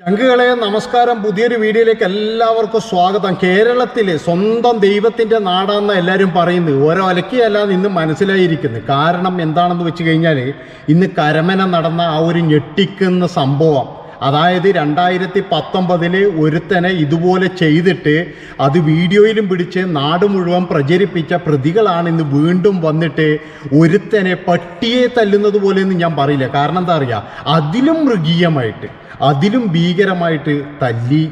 ചങ്കുകളെ നമസ്കാരം പുതിയൊരു വീഡിയോയിലേക്ക് എല്ലാവർക്കും സ്വാഗതം. കേരളത്തിലെ സ്വന്തം ദൈവത്തിന്റെ നാടാന്ന് എല്ലാവരും പറയുന്നത് ഓരോ അലക്കിയല്ല ഇന്ന് മനസ്സിലായിരിക്കുന്നത് കാരണം എന്താണെന്ന് വെച്ച് കഴിഞ്ഞാൽ ഇന്ന് കരമന നടന്ന ആ ഒരു ഞെട്ടിക്കുന്ന സംഭവം. അതായത് രണ്ടായിരത്തി പത്തൊമ്പതിൽ ഒരുത്തനെ ഇതുപോലെ ചെയ്തിട്ട് അത് വീഡിയോയിലും പിടിച്ച് നാട് മുഴുവൻ പ്രചരിപ്പിച്ച പ്രതികളാണ് ഇന്ന് വീണ്ടും വന്നിട്ട് ഒരുത്തനെ പട്ടിയെ തല്ലുന്നത് പോലെയൊന്നും ഞാൻ പറയില്ല. കാരണം എന്താ അറിയാ? അതിലും മൃഗീയമായിട്ട് അതിലും ഭീകരമായിട്ട് തല്ലി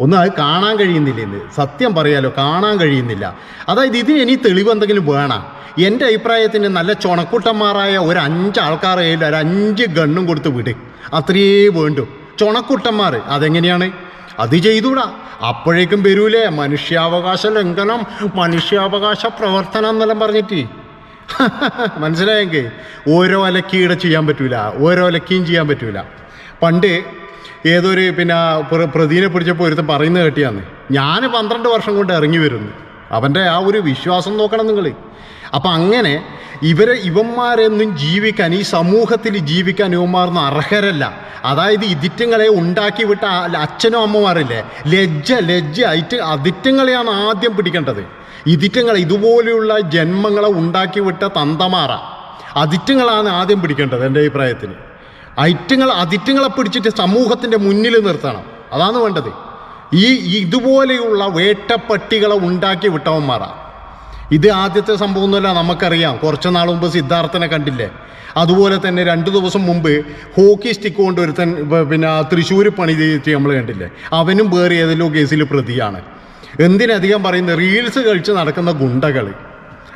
ഒന്നും അത് കാണാൻ കഴിയുന്നില്ല എന്ന് സത്യം പറയാലോ കാണാൻ കഴിയുന്നില്ല. അതായത് ഇതിന് ഇനി തെളിവ് എന്തെങ്കിലും വേണം? എന്റെ അഭിപ്രായത്തിന് നല്ല ചുണക്കുട്ടന്മാരായ ഒരു അഞ്ച് ആൾക്കാർ കയ്യിൽ ഒരു അഞ്ച് ഗണ്ണും കൊടുത്ത് വിട്. അത്രയേ വേണ്ടു. ചുണക്കുട്ടന്മാർ അതെങ്ങനെയാണ്? അത് ചെയ്തൂടാ അപ്പോഴേക്കും വരൂലേ. മനുഷ്യാവകാശ ലംഘനം മനുഷ്യാവകാശ പ്രവർത്തനം എന്നെല്ലാം പറഞ്ഞിട്ട്. മനസ്സിലായെങ്കിൽ ഓരോ അലക്കീടെ ചെയ്യാൻ പറ്റൂല. ഓരോ അലക്കിയും ചെയ്യാൻ പറ്റൂല. പണ്ട് ഏതൊരു പിന്നെ പ്ര- പ്രതിനെ പിടിച്ചപ്പോൾ ഒരുത്തൻ പറയുന്നത് കേട്ടിയാന്ന്. ഞാൻ പന്ത്രണ്ട് വർഷം കൊണ്ട് ഇറങ്ങി വരുന്നു. അവന്റെ ആ ഒരു വിശ്വാസം നോക്കണം നിങ്ങൾ അപ്പം അങ്ങനെ ഇവരെ ഇവന്മാരെന്നും ജീവിക്കാൻ ഈ സമൂഹത്തിൽ ജീവിക്കാൻ ഇവന്മാർന്ന് അർഹരല്ല. അതായത് ഇതിറ്റങ്ങളെ ഉണ്ടാക്കി വിട്ട അച്ഛനും അമ്മമാരില്ലേ ലജ്ജ ലജ്ജ അയിറ്റ് അതിറ്റങ്ങളെയാണ് ആദ്യം പിടിക്കേണ്ടത്. ഇതിറ്റങ്ങളെ ഇതുപോലെയുള്ള ജന്മങ്ങളെ ഉണ്ടാക്കി വിട്ട തന്തമാറ അതിറ്റങ്ങളാണ് ആദ്യം പിടിക്കേണ്ടത് എന്റെ അഭിപ്രായത്തിന് ഐറ്റങ്ങൾ അതിറ്റങ്ങളെ പിടിച്ചിട്ട് സമൂഹത്തിന്റെ മുന്നിൽ നിർത്തണം. അതാണ് വേണ്ടത്. ഈ ഇതുപോലെയുള്ള വേട്ടപ്പട്ടികളെ ഉണ്ടാക്കി വിട്ടവന്മാരാ. ഇത് ആദ്യത്തെ സംഭവമൊന്നുമല്ല നമുക്കറിയാം. കുറച്ച് നാൾ മുമ്പ് സിദ്ധാർത്ഥനെ കണ്ടില്ലേ? അതുപോലെ തന്നെ രണ്ട് ദിവസം മുമ്പ് ഹോക്കി സ്റ്റിക്ക് കൊണ്ട് ഒരുത്തൻ പിന്നെ തൃശ്ശൂർ പണി ചെയ്തിട്ട് നമ്മൾ കണ്ടില്ലേ? അവനും വേറെ ഏതെല്ലോ കേസിൽ പ്രതിയാണ്. എന്തിനധികം പറയുന്നത് റീൽസ് കഴിച്ച് നടക്കുന്ന ഗുണ്ടകൾ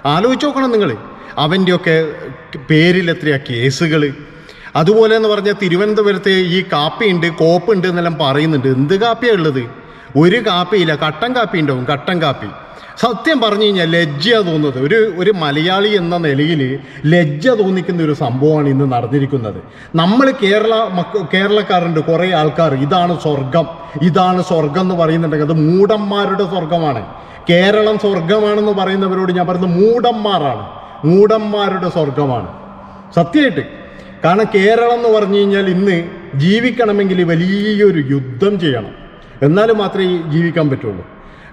ആലോചിച്ച് നോക്കണം നിങ്ങൾ അവന്റെയൊക്കെ പേരിൽ എത്രയാ കേസുകൾ അതുപോലെ എന്ന് പറഞ്ഞാൽ തിരുവനന്തപുരത്ത് ഈ കാപ്പി ഉണ്ട് കാപ്പിയുണ്ട് കോപ്പുണ്ട് എന്നെല്ലാം പറയുന്നുണ്ട്. എന്ത് കാപ്പിയാണ് ഉള്ളത്? ഒരു കാപ്പിയില്ല കട്ടൻ കാപ്പി ഉണ്ടാവും കട്ടൻ കാപ്പി. സത്യം പറഞ്ഞു കഴിഞ്ഞാൽ ലജ്ജ തോന്നുന്നത്. ഒരു ഒരു മലയാളി എന്ന നിലയിൽ ലജ്ജ തോന്നിക്കുന്ന ഒരു സംഭവമാണ് ഇന്ന് നടന്നിരിക്കുന്നത്. നമ്മൾ കേരള മക്ക കേരളക്കാരുണ്ട് കുറേ ആൾക്കാർ. ഇതാണ് സ്വർഗം. ഇതാണ് സ്വർഗം എന്ന് പറയുന്നുണ്ടെങ്കിൽ അത് മൂടന്മാരുടെ സ്വർഗമാണ്. കേരളം സ്വർഗമാണെന്ന് പറയുന്നവരോട് ഞാൻ പറയുന്നത് മൂടന്മാരാണ്. മൂടന്മാരുടെ സ്വർഗമാണ്. സത്യമായിട്ട്. കാരണം കേരളം എന്ന് പറഞ്ഞു കഴിഞ്ഞാൽ ഇന്ന് ജീവിക്കണമെങ്കിൽ വലിയൊരു യുദ്ധം ചെയ്യണം. എന്നാൽ മാത്രമേ ജീവിക്കാൻ പറ്റുള്ളൂ.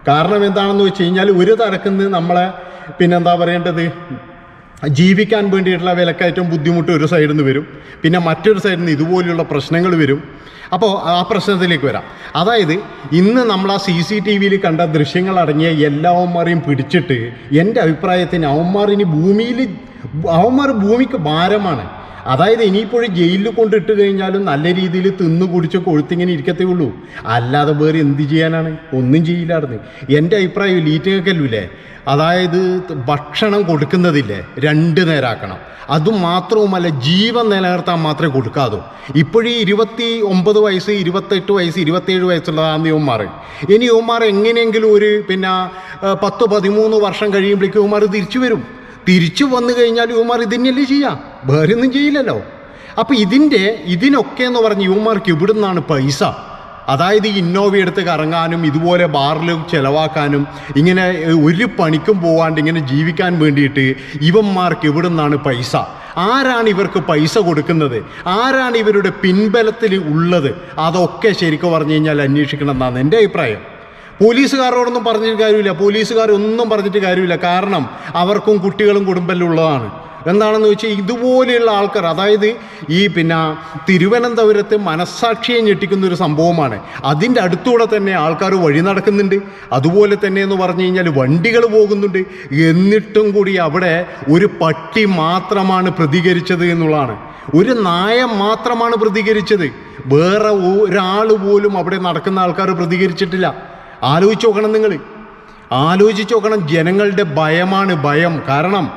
കാരണം എന്താണെന്ന് വെച്ച് കഴിഞ്ഞാൽ ഒരു തരക്കുന്ന് നമ്മളെ പിന്നെന്താ പറയേണ്ടത്? ജീവിക്കാൻ വേണ്ടിയിട്ടുള്ള വിലക്കയറ്റവും ബുദ്ധിമുട്ട് ഒരു സൈഡിൽ നിന്ന് വരും. പിന്നെ മറ്റൊരു സൈഡിൽ നിന്ന് ഇതുപോലെയുള്ള പ്രശ്നങ്ങൾ വരും. അപ്പോൾ ആ പ്രശ്നത്തിലേക്ക് വരാം. അതായത് ഇന്ന് നമ്മൾ ആ സി സി ടി വിയിൽ കണ്ട ദൃശ്യങ്ങൾ അടങ്ങിയ എല്ലാവന്മാരെയും പിടിച്ചിട്ട് എന്റെ അഭിപ്രായത്തിന് അവന്മാർ ഇനി ഭൂമിയിൽ അവന്മാർ ഭൂമിക്ക് ഭാരമാണ്. അതായത് ഇനിയിപ്പോഴും ജയിലിൽ കൊണ്ടിട്ട് കഴിഞ്ഞാലും നല്ല രീതിയിൽ തിന്നു കുടിച്ച് കൊഴുത്തിങ്ങനെ ഇരിക്കത്തേ ഉള്ളൂ. അല്ലാതെ വേറെ എന്ത് ചെയ്യാനാണ്? ഒന്നും ചെയ്യില്ലായിരുന്നു. എന്റെ അഭിപ്രായം ലീറ്റങ്ങൾക്കല്ലൂല്ലേ അതായത് ഭക്ഷണം കൊടുക്കുന്നതില്ലേ? രണ്ട് നേരാക്കണം. അതുമാത്രവുമല്ല ജീവൻ നിലനിർത്താൻ മാത്രമേ കൊടുക്കാതും ഇപ്പോഴീ ഇരുപത്തി ഒമ്പത് വയസ്സ് ഇരുപത്തെട്ട് വയസ്സ് ഇരുപത്തേഴ് വയസ്സുള്ളതാണ് യുവന്മാർ ഇനി യുവന്മാർ എങ്ങനെയെങ്കിലും ഒരു പിന്നെ പത്ത് പതിമൂന്ന് വർഷം കഴിയുമ്പോഴേക്കും യുവന്മാർ തിരിച്ചു വരും. തിരിച്ചു വന്നു കഴിഞ്ഞാൽ യുവമാർ ഇതിനല്ലേ ചെയ്യാം? വേറെ ഒന്നും ചെയ്യില്ലല്ലോ. അപ്പം ഇതിന്റെ ഇതിനൊക്കെ എന്ന് പറഞ്ഞ് യുവമാർക്ക് ഇവിടുന്നാണ് പൈസ. അതായത് ഇന്നോവ എടുത്ത് കറങ്ങാനും ഇതുപോലെ ബാറിൽ ചിലവാക്കാനും ഇങ്ങനെ ഒരു പണിക്കും പോവാണ്ട് ഇങ്ങനെ ജീവിക്കാൻ വേണ്ടിയിട്ട് ഇവന്മാർക്ക് ഇവിടെ നിന്നാണ് പൈസ. ആരാണ് ഇവർക്ക് പൈസ കൊടുക്കുന്നത്? ആരാണ് ഇവരുടെ പിൻബലത്തിൽ ഉള്ളത്? അതൊക്കെ ശരിക്കും പറഞ്ഞു കഴിഞ്ഞാൽ അന്വേഷിക്കണം എന്നാണ് എന്റെ അഭിപ്രായം. പോലീസുകാരോടൊന്നും പറഞ്ഞിട്ട് കാര്യമില്ല. പോലീസുകാരൊന്നും പറഞ്ഞിട്ട് കാര്യമില്ല. കാരണം അവർക്കും കുട്ടികളും കുടുംബത്തിലുള്ളതാണ് എന്താണെന്ന് വെച്ചാൽ ഇതുപോലെയുള്ള ആൾക്കാർ അതായത് ഈ പിന്നെ തിരുവനന്തപുരത്ത് മനസ്സാക്ഷിയെ ഞെട്ടിക്കുന്ന ഒരു സംഭവമാണ്. അതിന്റെ അടുത്തൂടെ തന്നെ ആൾക്കാർ വഴി നടക്കുന്നുണ്ട്. അതുപോലെ തന്നെ എന്ന് പറഞ്ഞു കഴിഞ്ഞാൽ വണ്ടികൾ പോകുന്നുണ്ട്. എന്നിട്ടും കൂടി അവിടെ ഒരു പട്ടി മാത്രമാണ് പ്രതികരിച്ചത് എന്നുള്ളതാണ്. ഒരു നായ മാത്രമാണ് പ്രതികരിച്ചത്. വേറെ ഒരാൾ പോലും അവിടെ നടക്കുന്ന ആൾക്കാർ പ്രതികരിച്ചിട്ടില്ല. ആലോചിച്ച് നോക്കണം നിങ്ങൾ. ആലോചിച്ച് നോക്കണം ജനങ്ങളുടെ ഭയമാണ് ഭയം. കാരണം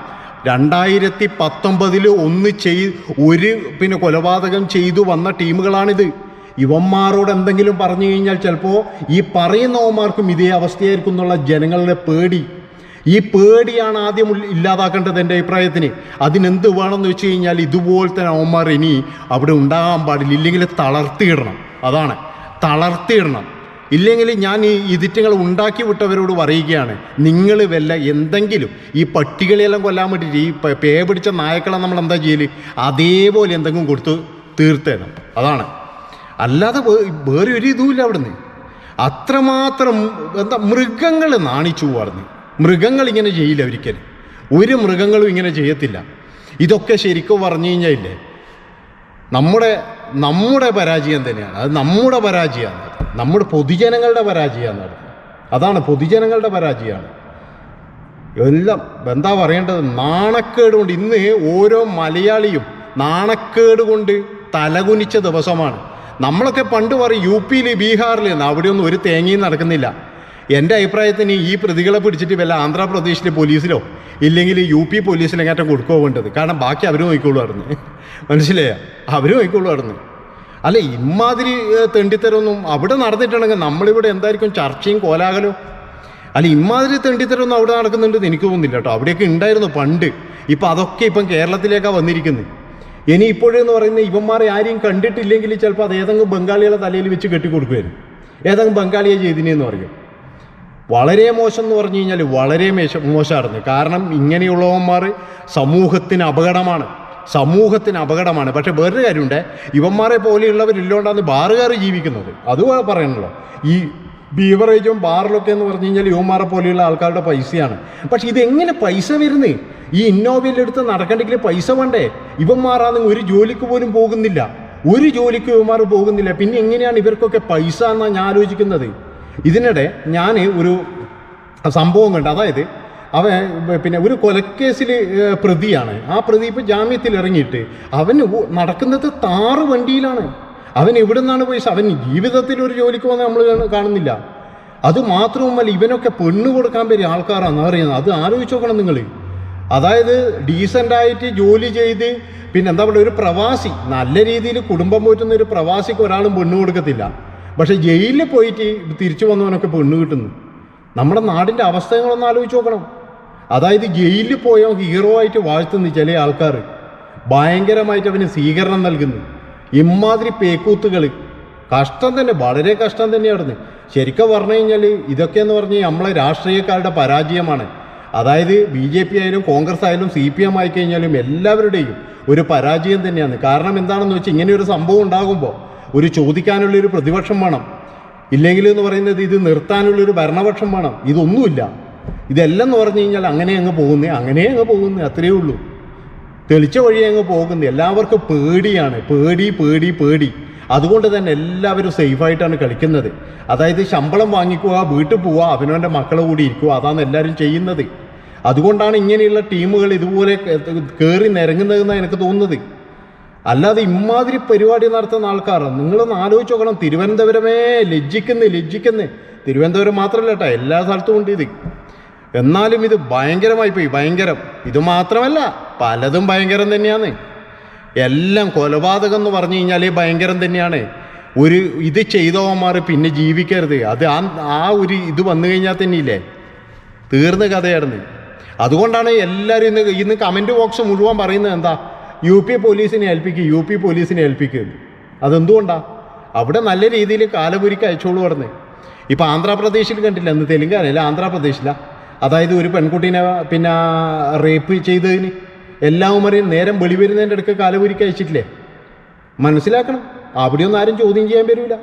രണ്ടായിരത്തി പത്തൊമ്പതിൽ ഒന്ന് ചെയ് ഒരു പിന്നെ കൊലപാതകം ചെയ്തു വന്ന ടീമുകളാണിത്. ഇവന്മാരോട് എന്തെങ്കിലും പറഞ്ഞു കഴിഞ്ഞാൽ ചിലപ്പോൾ ഈ പറയുന്നവന്മാർക്കും ഇതേ അവസ്ഥയായിരിക്കും എന്നുള്ള ജനങ്ങളുടെ പേടി. ഈ പേടിയാണ് ആദ്യം ഇല്ലാതാക്കേണ്ടത് എന്റെ അഭിപ്രായത്തിന്. അതിനെന്ത് വേണമെന്ന് വെച്ച് കഴിഞ്ഞാൽ ഇതുപോലത്തെ അവന്മാർ ഇനി അവിടെ ഉണ്ടാകാൻ പാടില്ല. ഇല്ലെങ്കിൽ തളർത്തിയിടണം. അതാണ്. തളർത്തിയിടണം. ഇല്ലെങ്കിൽ ഞാൻ ഈ ഇതിറ്റുകൾ ഉണ്ടാക്കി വിട്ടവരോട് പറയുകയാണ് നിങ്ങൾ വല്ല എന്തെങ്കിലും ഈ പട്ടികളെല്ലാം കൊല്ലാൻ വേണ്ടിയിട്ട് ഈ പേ പിടിച്ച നായക്കളെ നമ്മൾ എന്താ ചെയ്യൽ? അതേപോലെ എന്തെങ്കിലും കൊടുത്ത് തീർത്തേണം. അതാണ്. അല്ലാതെ വേറെ ഒരു ഇതുമില്ല അവിടുന്ന്. അത്രമാത്രം എന്താ മൃഗങ്ങൾ നാണിച്ചു പറഞ്ഞു മൃഗങ്ങൾ ഇങ്ങനെ ചെയ്യില്ല ഒരിക്കലും. ഒരു മൃഗങ്ങളും ഇങ്ങനെ ചെയ്യത്തില്ല. ഇതൊക്കെ ശരിക്കും പറഞ്ഞു കഴിഞ്ഞാൽ ഇല്ലേ? നമ്മുടെ നമ്മുടെ പരാജയം തന്നെയാണ്. അത് നമ്മുടെ പരാജയമാണ്. നമ്മുടെ പൊതുജനങ്ങളുടെ പരാജയമാണ് നടക്കുന്നത് അതാണ് പൊതുജനങ്ങളുടെ പരാജയമാണ്. എല്ലാം എന്താ പറയേണ്ടത്? നാണക്കേട് കൊണ്ട് ഇന്ന് ഓരോ മലയാളിയും നാണക്കേട് കൊണ്ട് തലകുനിച്ച ദിവസമാണ്. നമ്മളൊക്കെ പണ്ട് പറയും യു പിയിൽ ബീഹാറിൽ അവിടെയൊന്നും ഒരു തേങ്ങയും നടക്കുന്നില്ല. എന്റെ അഭിപ്രായത്തിന് ഈ പ്രതികളെ പിടിച്ചിട്ട് വല്ല ആന്ധ്രാപ്രദേശിലെ പോലീസിലോ ഇല്ലെങ്കിൽ യു പി പോലീസിലെങ്ങാറ്റം കൊടുക്കുക വേണ്ടത്? കാരണം ബാക്കി അവരും നോക്കിക്കോളുമായിരുന്നു. മനസ്സിലായ? അവരും നോക്കിക്കോളുമായിരുന്നു. അല്ല ഇമാതിരി തെണ്ടിത്തരമൊന്നും അവിടെ നടന്നിട്ടുണ്ടെങ്കിൽ നമ്മളിവിടെ എന്തായിരിക്കും ചർച്ചയും കോലാഹലവും? അല്ല ഇമാതിരി തെണ്ടിത്തരമൊന്നും അവിടെ നടക്കുന്നുണ്ടെന്ന് എനിക്ക് തോന്നുന്നില്ല കേട്ടോ. അവിടെയൊക്കെ ഉണ്ടായിരുന്നു പണ്ട്. ഇപ്പം അതൊക്കെ ഇപ്പം കേരളത്തിലേക്കാണ് വന്നിരിക്കുന്നത് ഇനി ഇപ്പോഴെന്ന് പറയുന്ന ഇവന്മാരെ ആരെയും കണ്ടിട്ടില്ലെങ്കിൽ ചിലപ്പോൾ അത് ഏതെങ്കിലും ബംഗാളികളെ തലയിൽ വെച്ച് കെട്ടിക്കൊടുക്കുമായിരുന്നു ഏതെങ്കിലും ബംഗാളിയെ ചെയ്തിനെന്ന് പറയും. വളരെ മോശം എന്ന് പറഞ്ഞു കഴിഞ്ഞാൽ വളരെ മേശ മോശമായിരുന്നു കാരണം ഇങ്ങനെയുള്ളവന്മാർ സമൂഹത്തിന് അപകടമാണ്. സമൂഹത്തിന് അപകടമാണ്. പക്ഷെ വേറൊരു കാര്യമുണ്ട്. ഇവന്മാരെ പോലെയുള്ളവരില്ലോണ്ടാണ് ബാറുകാർ ജീവിക്കുന്നത്. അത് പറയണല്ലോ. ഈ ബീവറേജും ബാറിലൊക്കെ എന്ന് പറഞ്ഞു കഴിഞ്ഞാൽ യുവമാരെ പോലെയുള്ള ആൾക്കാരുടെ പൈസയാണ്. പക്ഷെ ഇതെങ്ങനെ പൈസ വരുന്നേ? ഈ ഇന്നോവയിലെടുത്ത് നടക്കണ്ടെങ്കിൽ പൈസ വേണ്ടേ? ഇവന്മാരാണെങ്കിൽ ഒരു ജോലിക്ക് പോലും പോകുന്നില്ല. ഒരു ജോലിക്ക് ഇവന്മാർ പോകുന്നില്ല. പിന്നെ എങ്ങനെയാണ് ഇവർക്കൊക്കെ പൈസ എന്നാണ് ഞാൻ ആലോചിക്കുന്നത്? ഇതിനിടെ ഞാൻ ഒരു സംഭവം കണ്ട്. അതായത് അവൻ പിന്നെ ഒരു കൊലക്കേസിൽ പ്രതിയാണ്. ആ പ്രതി ഇപ്പോൾ ജാമ്യത്തിൽ ഇറങ്ങിയിട്ട് അവൻ നടക്കുന്നത് താറ് വണ്ടിയിലാണ്. അവൻ എവിടെ നിന്നാണ് പോയി അവൻ ജീവിതത്തിൽ ഒരു ജോലിക്ക് വന്ന് നമ്മൾ കാണുന്നില്ല. അത് മാത്രവുമല്ല ഇവനൊക്കെ പെണ്ണ് കൊടുക്കാൻ പേര് ആൾക്കാരാണെന്ന് അറിയുന്നത്. അത് ആലോചിച്ച് നോക്കണം നിങ്ങൾ അതായത് ഡീസന്റായിട്ട് ജോലി ചെയ്ത് പിന്നെ എന്താ പറയുക ഒരു പ്രവാസി. നല്ല രീതിയിൽ കുടുംബം പോറ്റുന്ന ഒരു പ്രവാസിക്ക് ഒരാളും പെണ്ണ് കൊടുക്കത്തില്ല. പക്ഷെ ജയിലിൽ പോയിട്ട് തിരിച്ചു വന്നവനൊക്കെ പെണ്ണ് കിട്ടുന്നു. നമ്മുടെ നാടിന്റെ അവസ്ഥകളൊന്ന് ആലോചിച്ച് നോക്കണം. അതായത് ജയിലിൽ പോയ ഹീറോ ആയിട്ട് വാഴ്ത്തുന്ന ചില ആൾക്കാർ ഭയങ്കരമായിട്ട് അവന് സ്വീകരണം നൽകുന്നു. ഇമാതിരി പേക്കൂത്തുകൾ കഷ്ടം തന്നെ വളരെ കഷ്ടം തന്നെയായിരുന്നു. ശരിക്കും പറഞ്ഞു കഴിഞ്ഞാൽ ഇതൊക്കെയെന്ന് പറഞ്ഞ് നമ്മളെ രാഷ്ട്രീയക്കാരുടെ പരാജയമാണ്. അതായത് ബി ജെ പി ആയാലും കോൺഗ്രസ് ആയാലും സി പി എം ആയിക്കഴിഞ്ഞാലും എല്ലാവരുടെയും ഒരു പരാജയം തന്നെയാണ്. കാരണം എന്താണെന്ന് വെച്ചാൽ ഇങ്ങനെ ഒരു സംഭവം ഉണ്ടാകുമ്പോൾ ഒരു ചോദിക്കാനുള്ളൊരു പ്രതിപക്ഷം വേണം. ഇല്ലെങ്കിൽ എന്ന് പറയുന്നത് ഇത് നിർത്താനുള്ളൊരു ഭരണപക്ഷം വേണം. ഇതൊന്നുമില്ല. ഇതെല്ലാം എന്ന് പറഞ്ഞു കഴിഞ്ഞാൽ അങ്ങനെ അങ്ങ് പോകുന്നേ അങ്ങനെ അങ്ങ് പോകുന്നേ അത്രയേ ഉള്ളൂ. തെളിച്ച വഴി അങ്ങ് പോകുന്നത് എല്ലാവർക്കും പേടിയാണ്. പേടി പേടി പേടി. അതുകൊണ്ട് തന്നെ എല്ലാവരും സേഫായിട്ടാണ് കളിക്കുന്നത്. അതായത് ശമ്പളം വാങ്ങിക്കുക വീട്ടിൽ പോവുക അവനവന്റെ മക്കളെ കൂടി ഇരിക്കുക അതാണ് എല്ലാവരും ചെയ്യുന്നത്. അതുകൊണ്ടാണ് ഇങ്ങനെയുള്ള ടീമുകൾ ഇതുപോലെ കയറി നിരങ്ങുന്നതെന്നാണ് എനിക്ക് തോന്നുന്നത്. അല്ലാതെ ഇമാതിരി പരിപാടി നടത്തുന്ന ആൾക്കാരാണ് നിങ്ങളൊന്ന് ആലോചിച്ച് നോക്കണം. തിരുവനന്തപുരമേ ലജ്ജിക്കുന്നു ലജ്ജിക്കുന്നു. തിരുവനന്തപുരം മാത്രമല്ല കേട്ടോ എല്ലാ സ്ഥലത്തും ഉണ്ട് ഇത്. എന്നാലും ഇത് ഭയങ്കരമായി പോയി ഭയങ്കരം. ഇത് മാത്രമല്ല പലതും ഭയങ്കരം തന്നെയാണ്. എല്ലാം കൊലപാതകം എന്ന് പറഞ്ഞു കഴിഞ്ഞാൽ ഭയങ്കരം തന്നെയാണ്. ഒരു ഇത് ചെയ്തവന്മാർ പിന്നെ ജീവിക്കരുത്. അത് ആ ആ ഒരു ഇത് വന്നു കഴിഞ്ഞാൽ തന്നെയില്ലേ? തീർന്ന കഥയായിരുന്നു. അതുകൊണ്ടാണ് എല്ലാവരും ഇന്ന് ഇന്ന് കമന്റ് ബോക്സ് മുഴുവൻ പറയുന്നത് എന്താ? യു പി പോലീസിനെ ഏൽപ്പിക്കുക യു പി പോലീസിനെ ഏൽപ്പിക്കുക അതെന്തുകൊണ്ടാ? അവിടെ നല്ല രീതിയിൽ കാലപുരിക്ക് അയച്ചോളൂ പറഞ്ഞ്. ഇപ്പം ആന്ധ്രാപ്രദേശിൽ കണ്ടില്ല അന്ന് തെലുങ്കാനല്ല ആന്ധ്രാപ്രദേശില. അതായത് ഒരു പെൺകുട്ടീനെ പിന്നെ റേപ്പ് ചെയ്തതിന് എല്ലാവരും നേരം വെളി വരുന്നതിന്റെ അടുക്ക കാലപുരിക്ക് അയച്ചിട്ടില്ലേ? മനസ്സിലാക്കണം. അവിടെയൊന്നും ആരും ചോദ്യം ചെയ്യാൻ വരില്ല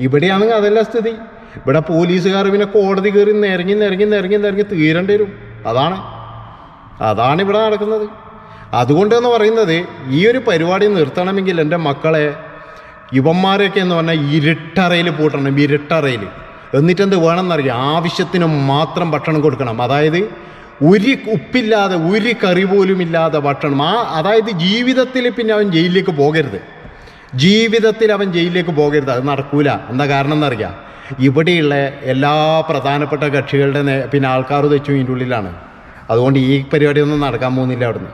ഇവിടെയാണെങ്കിൽ അതല്ല സ്ഥിതി. ഇവിടെ പോലീസുകാർ പിന്നെ കോടതി കയറി നിരങ്ങി നിരങ്ങി നിരങ്ങി നിരങ്ങി തീരേണ്ടി വരും. അതാണ്. അതാണ് ഇവിടെ നടക്കുന്നത്. അതുകൊണ്ടെന്ന് പറയുന്നത് ഈ ഒരു പരിപാടി നിർത്തണമെങ്കിൽ എന്റെ മക്കളെ യുവന്മാരൊക്കെ എന്ന് പറഞ്ഞാൽ ഇരുട്ടറയിൽ പൂട്ടണം ഇരുട്ടറയിൽ. എന്നിട്ടെന്ത് വേണമെന്നറിയാം ആവശ്യത്തിന് മാത്രം ഭക്ഷണം കൊടുക്കണം. അതായത് ഒരു ഉപ്പില്ലാതെ ഒരു കറി പോലും ഇല്ലാതെ ഭക്ഷണം. ആ അതായത് ജീവിതത്തിൽ പിന്നെ അവൻ ജയിലിലേക്ക് പോകരുത്. ജീവിതത്തിൽ അവൻ ജയിലിലേക്ക് പോകരുത്. അത് നടക്കൂല. എന്താ കാരണം എന്നറിയാം ഇവിടെയുള്ള എല്ലാ പ്രധാനപ്പെട്ട കക്ഷികളുടെ പിന്നെ ആൾക്കാർ തെച്ചും ഇതിന്റെ ഉള്ളിലാണ്. അതുകൊണ്ട് ഈ പരിപാടിയൊന്നും നടക്കാൻ പോകുന്നില്ല അവിടുന്ന്.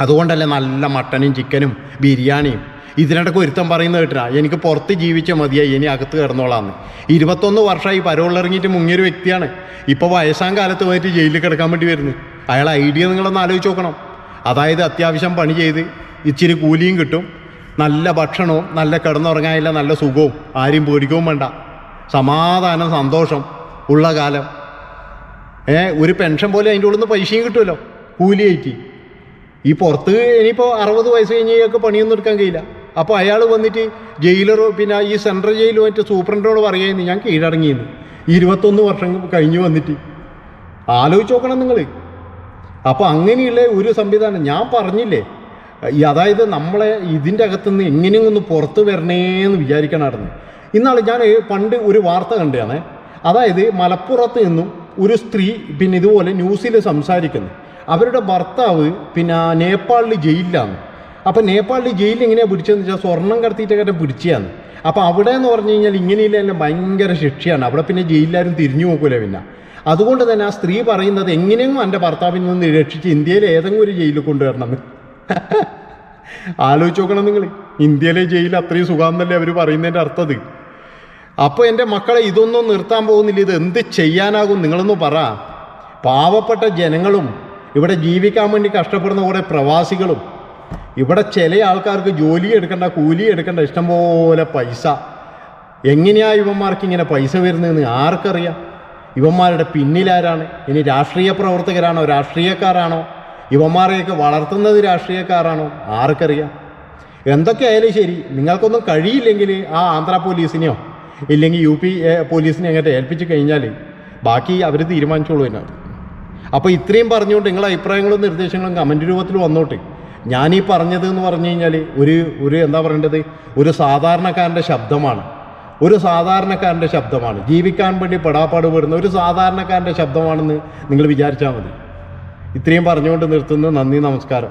അതുകൊണ്ടല്ലേ നല്ല മട്ടനും ചിക്കനും ബിരിയാണിയും ഇതിനിടയ്ക്ക് ഒരുത്തം പറയുന്നത് കേട്ടാ എനിക്ക് പുറത്ത് ജീവിച്ചാൽ മതിയായി ഇനി അകത്ത് കിടന്നോളാന്ന്. ഇരുപത്തൊന്ന് വർഷമായി പരോളിറങ്ങിയിട്ട് മുങ്ങിയൊരു വ്യക്തിയാണ്. ഇപ്പോൾ വയസ്സാം കാലത്ത് പോയിട്ട് ജയിലിൽ കിടക്കാൻ വേണ്ടി വരുന്നു. അയാൾ ഐഡിയ നിങ്ങളൊന്ന് ആലോചിച്ച് നോക്കണം. അതായത് അത്യാവശ്യം പണി ചെയ്ത് ഇച്ചിരി കൂലിയും കിട്ടും. നല്ല ഭക്ഷണവും നല്ല കിടന്നുറങ്ങാനില്ല നല്ല സുഖവും ആരെയും പേടിക്കവും വേണ്ട. സമാധാനം സന്തോഷം ഉള്ള കാലം. ഏ ഒരു പെൻഷൻ പോലെ അതിന്റെ ഉള്ളിൽ നിന്ന് പൈസയും കിട്ടുമല്ലോ കൂലിയായിട്ട്. ഈ പുറത്ത് ഇനിയിപ്പോൾ അറുപത് വയസ്സ് കഴിഞ്ഞൊക്കെ പണിയൊന്നും എടുക്കാൻ കഴിയില്ല. അപ്പോൾ അയാൾ വന്നിട്ട് ജയിലർ പിന്നെ ഈ സെൻട്രൽ ജയിലിൽ വന്നിട്ട് സൂപ്രണ്ടോട് പറയുന്നു ഞാൻ കീഴടങ്ങിയെന്ന്. ഇരുപത്തൊന്ന് വർഷം കഴിഞ്ഞ് വന്നിട്ട്. ആലോചിച്ച് നോക്കണം നിങ്ങൾ അപ്പോൾ അങ്ങനെയുള്ള ഒരു സംവിധാനം ഞാൻ പറഞ്ഞില്ലേ? ഈ അതായത് നമ്മളെ ഇതിന്റെ അകത്തുനിന്ന് എങ്ങനെയും ഒന്ന് പുറത്ത് വരണേന്ന് വിചാരിക്കണമായിരുന്നു ഇന്നാൾ ഞാൻ പണ്ട് ഒരു വാർത്ത കണ്ടതാണ്. അതായത് മലപ്പുറത്ത് നിന്നും ഒരു സ്ത്രീ പിന്നെ ഇതുപോലെ ന്യൂസിൽ സംസാരിക്കുന്നു. അവരുടെ ഭർത്താവ് പിന്നെ നേപ്പാളിൽ ജയിലിലാണ്. അപ്പം നേപ്പാളിൽ ജയിലിൽ എങ്ങനെയാണ് പിടിച്ചതെന്ന് വെച്ചാൽ സ്വർണം കടത്തിയിട്ടൊക്കെ പിടിച്ചതാണ് അപ്പോൾ അവിടെ എന്ന് പറഞ്ഞു കഴിഞ്ഞാൽ ഇങ്ങനെയില്ല തന്നെ ഭയങ്കര ശിക്ഷയാണ്. അവിടെ പിന്നെ ജയിലിലാരും തിരിഞ്ഞു നോക്കൂല പിന്നെ. അതുകൊണ്ട് തന്നെ ആ സ്ത്രീ പറയുന്നത് എങ്ങനെയെങ്കിലും എന്റെ ഭർത്താവിൽ നിന്ന് രക്ഷിച്ച് ഇന്ത്യയിൽ ഏതെങ്കിലും ഒരു ജയിലിൽ കൊണ്ടുവരണം. ആലോചിച്ച് നോക്കണം നിങ്ങൾ. ഇന്ത്യയിലെ ജയിൽ അത്രയും സുഖാന്നല്ലേ അവർ പറയുന്നതിന്റെ അർത്ഥത് അപ്പോൾ എന്റെ മക്കളെ ഇതൊന്നും നിർത്താൻ പോകുന്നില്ല. ഇത് എന്ത് ചെയ്യാനാകും നിങ്ങളൊന്ന് പറ. പാവപ്പെട്ട ജനങ്ങളും ഇവിടെ ജീവിക്കാൻ വേണ്ടി കഷ്ടപ്പെടുന്ന കുറേ പ്രവാസികളും ഇവിടെ ചില ആൾക്കാർക്ക് ജോലി എടുക്കണ്ട കൂലി എടുക്കണ്ട ഇഷ്ടംപോലെ പൈസ. എങ്ങനെയാ ഇവന്മാർക്ക് ഇങ്ങനെ പൈസ വരുന്നതെന്ന് ആർക്കറിയാം? ഇവന്മാരുടെ പിന്നിലാരാണ്? ഇനി രാഷ്ട്രീയ പ്രവർത്തകരാണോ രാഷ്ട്രീയക്കാരാണോ? ഇവന്മാരെയൊക്കെ വളർത്തുന്നത് രാഷ്ട്രീയക്കാരാണോ? ആർക്കറിയാം? എന്തൊക്കെയായാലും ശരി നിങ്ങൾക്കൊന്നും കഴിയില്ലെങ്കിൽ ആ ആന്ധ്ര പോലീസിനെയോ ഇല്ലെങ്കിൽ യു പി പോലീസിനെ അങ്ങോട്ട് ഏൽപ്പിച്ചു കഴിഞ്ഞാൽ ബാക്കി അവർ തീരുമാനിച്ചോളൂ എന്നാണ്. അപ്പോൾ ഇത്രയും പറഞ്ഞുകൊണ്ട് നിങ്ങളുടെ അഭിപ്രായങ്ങളും നിർദ്ദേശങ്ങളും കമന്റ് രൂപത്തിൽ വന്നോട്ടെ. ഈ പറഞ്ഞത് എന്ന് പറഞ്ഞു കഴിഞ്ഞാൽ ഒരു ഒരു എന്താ പറയേണ്ടത്? ഒരു സാധാരണക്കാരന്റെ ശബ്ദമാണ്. ഒരു സാധാരണക്കാരന്റെ ശബ്ദമാണ്. ജീവിക്കാൻ വേണ്ടി പെടാപ്പാട് പെടുന്ന ഒരു സാധാരണക്കാരന്റെ ശബ്ദമാണെന്ന് നിങ്ങൾ വിചാരിച്ചാൽ മതി. ഇത്രയും പറഞ്ഞുകൊണ്ട് നിർത്തുന്നു. നന്ദി നമസ്കാരം.